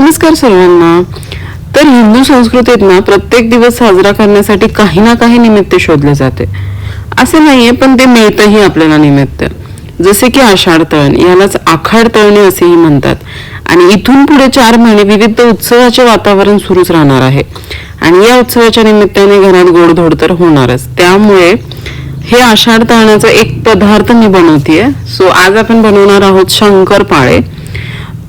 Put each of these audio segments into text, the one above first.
नमस्कार सर्वांना. तर हिंदू संस्कृतीत ना प्रत्येक दिवस साजरा करण्यासाठी काही ना काही निमित्त शोधले जाते. असे नाहीये पण ते मिळतही आपल्याला निमित्त. जसे की आषाढ तळण यालाच आखाड तळणे असेही म्हणतात. आणि इथून पुढे चार महिने विविध उत्सवाचे वातावरण सुरूच राहणार आहे. आणि या उत्सवाच्या निमित्ताने घरात गोडधोड तर होणारच. त्यामुळे हे आषाढ तळण्याचा एक पदार्थ मी बनवतीये. सो आज आपण बनवणार आहोत शंकरपाळे.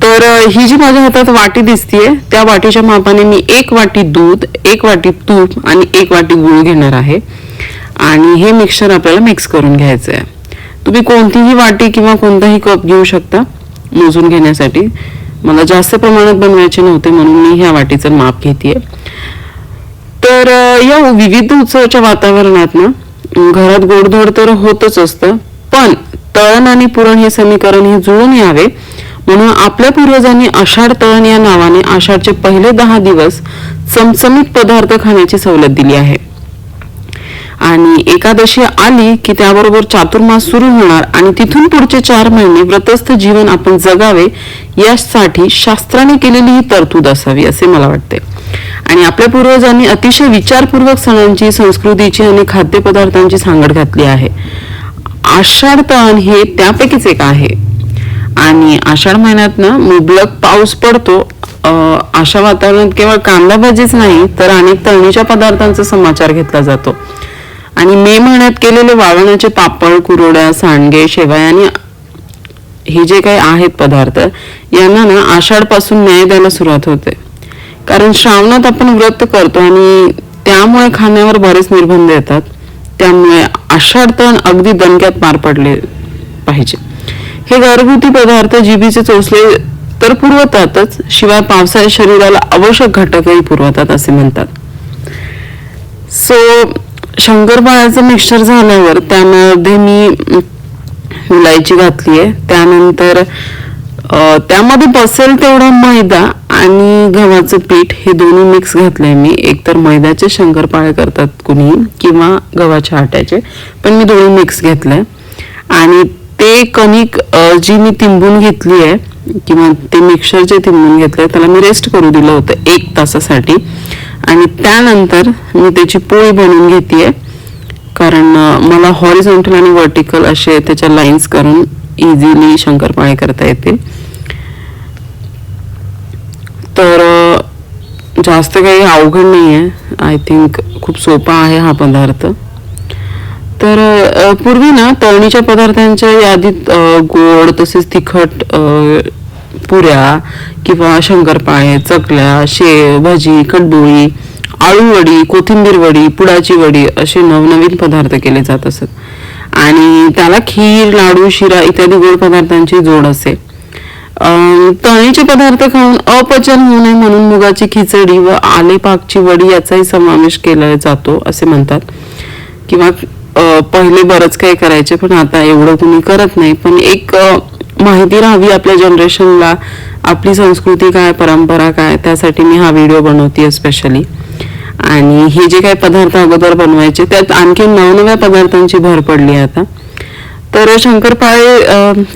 तर ही जी माझ्या हातात वाटी दिसतीये त्या वाटीच्या मापाने मी एक वाटी दूध एक वाटी तूप आणि एक वाटी गूळ घेणार आहे. आणि हे मिक्सचर आपल्याला मिक्स करून घ्यायचं आहे तुम्ही कोणतीही वाटी किंवा कोणताही कप घेऊ शकता मोजून घेण्यासाठी. मला जास्त प्रमाणात बनवायचे नव्हते म्हणून मी ह्या वाटीचं माप घेतेय. तर या विविध उत्सवाच्या वातावरणात ना घरात गोडधोड तर होतच असतं पण तळण आणि पुरण हे समीकरण हे जुळून यावे. म्हणून आपल्या पूर्वजांनी आषाढ तळण या नावाने आषाढचे पहिले दहा दिवस चमचमीत पदार्थ खाण्याची सवलत दिली आहे. आणि एकादशी आली की त्याबरोबर चातुर्मास सुरू होणार आणि तिथून पुढचे चार महिने व्रतस्थ जीवन आपण जगावे यासाठी शास्त्राने केलेली ही तरतूद असावी असे मला वाटते. आणि आपल्या पूर्वजांनी अतिशय विचारपूर्वक सणांची संस्कृतीची आणि खाद्यपदार्थांची सांगड घातली आहे. आषाढ तळण हे त्यापैकीच एक आहे. आणि आषाढ महिन्यात ना मुबलक पाऊस पडतो. अशा वातावरणात केवळ कांदा भाजीच नाही तर अनेक तळणीच्या पदार्थांचा समाचार घेतला जातो. आणि मे महिन्यात केलेले वाळवणाचे पापड कुरोड्या सांडगे शेवाय आणि हे जे काही आहेत पदार्थ यांना ना आषाढपासून न्याय द्यायला सुरुवात होते. कारण श्रावणात आपण व्रत करतो आणि त्यामुळे खाण्यावर बरेच निर्बंध येतात. त्यामुळे आषाढ तण अगदी दणक्यात पार पडले पाहिजे. हे घरगुती पदार्थ जिभीचे चोचले तर पुरवतातच शिवाय पावसाळ्या शरीराला आवश्यक घटकही पुरवतात असे म्हणतात. सो शंकरपाळ्याचं मिक्सचर झाल्यावर त्यामध्ये मी इलायची घातली आहे. त्यानंतर त्यामध्ये बसेल तेवढा मैदा आणि गव्हाचं पीठ हे दोन्ही मिक्स घातले मी. एकतर मैद्याचे शंकरपाळे करतात कुणी किंवा गव्हाच्या आट्याचे पण मी दोन्ही मिक्स घेतलंय. आणि ते कणिक जी मी तिंबून घेतली आहे किंवा ते मिक्सर जे तिंबून आहे त्याला मी रेस्ट करू दिलं होतं एक तासासाठी. आणि त्यानंतर मी त्याची पोळी बनवून आहे कारण मला हॉरिझॉन्टल आणि व्हर्टिकल असे त्याच्या लाईन्स करून इझिली शंकरपाळे करता येतील. तर जास्त काही अवघड नाही आहे आय थिंक खूप सोपा आहे हा पदार्थ. तर पूर्वी ना तळणीच्या पदार्थांच्या यादीत गोड तसेच तिखट पुऱ्या किंवा शंकरपाळे चकल्या शेव भजी कडबोळी आळू वडी कोथिंबीर वडी पुडाची वडी असे नवनवीन पदार्थ केले जात असत. आणि त्याला खीर लाडू शिरा इत्यादी गोड पदार्थांची जोड असे. तळणीचे पदार्थ खाऊन अपचन होऊ नये म्हणून मुगाची खिचडी व आलेपाकची वडी याचाही समावेश केला जातो असे म्हणतात. किंवा पहिले बरंच काही करायचे पण आता एवढं कुणी करत नाही. पण एक माहिती राहावी आपल्या जनरेशनला आपली संस्कृती काय परंपरा काय त्यासाठी मी हा व्हिडिओ बनवते स्पेशली आणि हे जे काही पदार्थ अगोदर बनवायचे त्यात आणखी नवनव्या पदार्थांची भर पडली आता. तर शंकरपाळे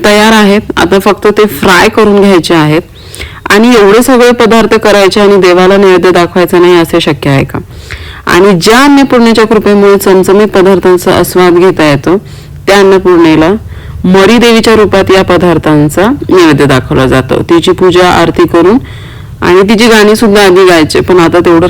तयार आहेत. आता फक्त ते फ्राय करून घ्यायचे आहेत. आणि एवढे सगळे पदार्थ करायचे आणि देवाला नैवेद्य दाखवायचा नाही असे शक्य आहे का? आणि ज्या अन्नपूर्णेच्या कृपेमुळे चमचमीत पदार्थांचा आस्वाद घेता येतो त्या अन्नपूर्णेला मरी देवीच्या रूपात या पदार्थांचा नैवेद्य दाखवला जातो. तिची पूजा आरती करून आणि तिची गाणी सुद्धा आधी गायचे पण आता तेवढं